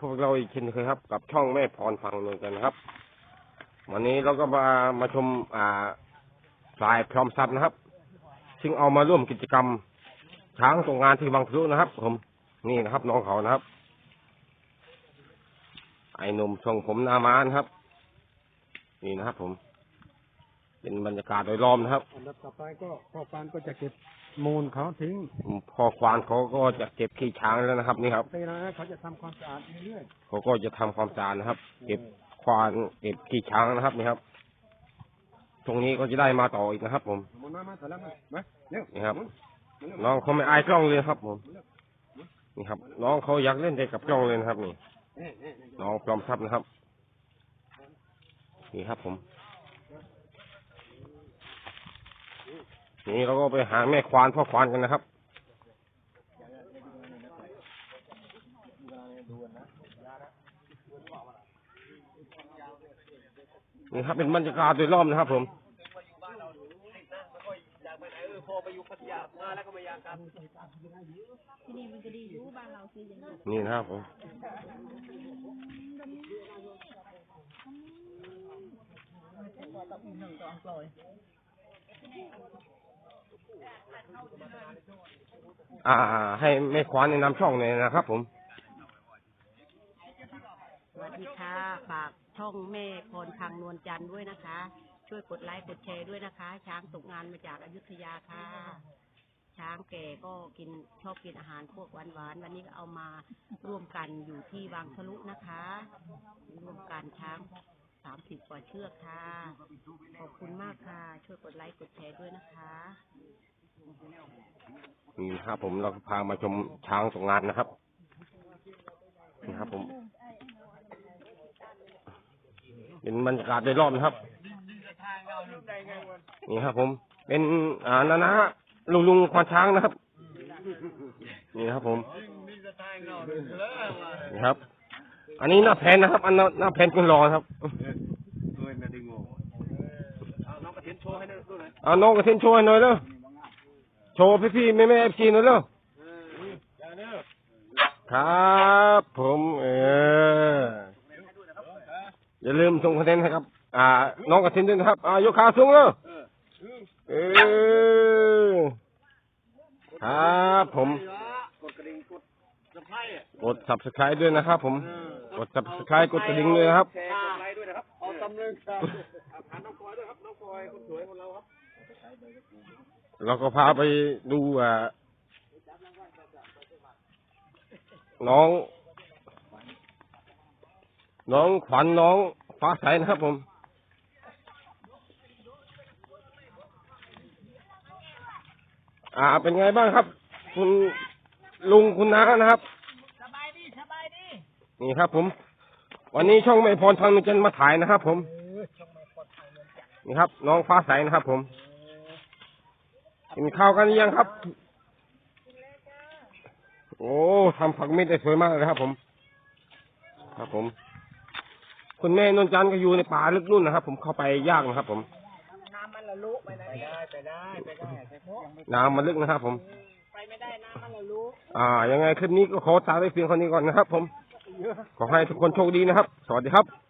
พวกเราอีกเช่นเคยครับ กับช่องแม่พรฟังเมืองกันนะครับ วันนี้เราก็มามาชมอ่าสายพร้อมทรัพย์นะครับ ซึ่งเอามาร่วมกิจกรรม ช้างตรงงานที่บางพลุนะครับ ผม นี่นะครับ น้องเขานะครับ ไอ้หนุ่มทรงผมหนาม้านะครับ นี่นะครับผม เป็นบรรยากาศโดยรอบนะครับอันดับต่อไปก็พ่อปานก็จะเก็บมูลเขาทิ้งพอควานเขาก็จะเก็บขี้ช้างแล้วนะครับ นี่ครับไปนะเขาจะทำความสะอาดเรื่อยเขาก็จะทำความสะอาดนะครับ เก็บควานเก็บขี้ช้างนะครับนี่ครับ ตรงนี้ก็จะได้มาต่ออีกนะครับ ผมๆมูลมามาแต่ละมามาเร็วนี่ครับน้องเขาไม่อายกล้องเลยครับ ผม นี่ครับ น้องเขาอยากเล่นแต่กับกล้องเลยนะครับ นี่เอ๊ะเอ๊ะเอ๊ะน้องปลอมทรัพย์นะครับ นี่ครับผม นี่เราก็ไปหาแม่ควานพ่อควานกันนะครับนี่ครับเป็นบรรยากาศโดยรอบนะครับ ผมนี่นก็ดีอยู่บ้านเราคืออย่างนี้นี่นะครับผม อ่า ให้แม่ควานแนะนำช่องหน่อยนะครับ ผม สวัสดีค่ะฝากช่องแม่พรพังนวลจันทร์ด้วยนะคะ ช่วยกดไลค์กดแชร์ด้วยนะคะ ช้างตกงานมาจากอยุธยาค่ะ ช้างแก่ก็กินชอบกินอาหารพวกหวานๆวันนี้ก็เอามาร่วมกันอยู่ที่บางทะลุนะคะ ร่วมกันช้าง สามสิบกว่าเชือกค่ะ ขอบคุณมากค่ะ ช่วยกดไลค์กดแชร์ด้วยนะคะนี่ครับผมเราพามาชมช้างตกงานนะครับนี่ครับผมเป็นบรรยากาศโดยรอบนะครับ นี่ครับ ผม เป็นอ่านานะลุงลุงควานช้างนะครับ นี่ครับ ผมนี่ครับ อันนี้หน้าแผนนะครับ อันหน้าหน้าแผนคุณรอครับ เอ้ยนาดิโง่เอาน้องกระ เทียนโชว์ให้ดูหน่อาน้องกระเทนโชว์หน่อยเร็วโชว์พี่พี่แม่แม่เอฟซีหน่อยเร็วอย่ครับผมเอออย่าลืมส่งคะแนนให้ครับ อ่า น้องกระเทนด้วยนะครับ อ่ายกขาสูงเร็วเออครับผมกดกระดิ่งกดสะพายอะกด subscribe ด้วยนะครับผม กด subscribe กดกระดิ่งเลยครับกดไลค์ด้วยนะครับ ด้วยครับน้องฟอยคนสวยของเราครับ เราก็พาไปดูอ่าน้อง น้องขวัญน้องฟ้าใสนะครับผม อ่า เป็นไงบ้างครับ คุณลุงคุณน้านะครับ สบายดี สบายดี นี่ครับผม วันนี้ช่องไม่พรทางนจันทร์มาถ่ายนะครับผม นี่ครับ น้องฟ้าใสนะครับ ผมกินข้าวกันหรือยังครับ โอ้ทำผักเม็ดได้สวยมากเลยครับ ผม ครับผม คุณแม่นนจันทร์ก็อยู่ในป่าลึกนู่นนะครับ ผมเข้าไปยากนะครับ ผมน้ำมันละลุไปไหนไปได้ไปได้ไปได้แต่พวกยังไม่น้ำมันลึกนะครับ ผมไปไม่ได้น้ำมันละลุอ่า ยังไงคลิปนี้ก็ขอตามไปเพียงคนนี้ก่อนนะครับ ผมขอให้ทุกคนโชคดีนะครับ สวัสดีครับ